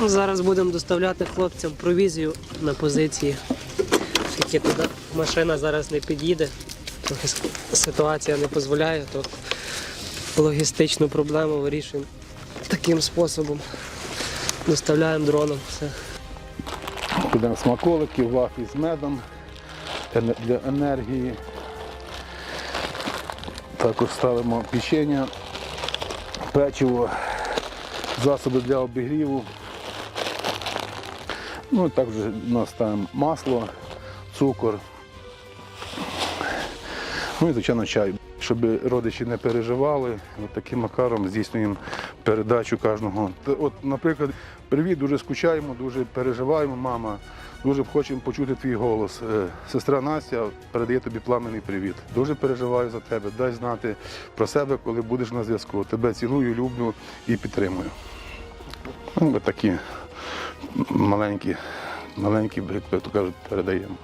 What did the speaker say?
Зараз будемо доставляти хлопцям провізію на позиції. Тільки туди машина зараз не під'їде. Трохи ситуація не дозволяє, то логістичну проблему вирішуємо таким способом. Доставляємо дроном все. Кидаємо смаколики, вафлі з медом для енергії. Також ставимо печення, печиво, засоби для обігріву. Ну також у нас ставимо масло, цукор. Ну і, звичайно, чай. Щоб родичі не переживали, от таким макаром здійснюємо передачу кожного. От, наприклад, привіт, дуже скучаємо, дуже переживаємо, мама. Дуже хочемо почути твій голос. Е, Сестра Настя передає тобі пламенний привіт. Дуже переживаю за тебе. Дай знати про себе, коли будеш на зв'язку. Тебе цілую, люблю і підтримую. Ну, такі маленькі, маленькі, як то кажуть, передаємо.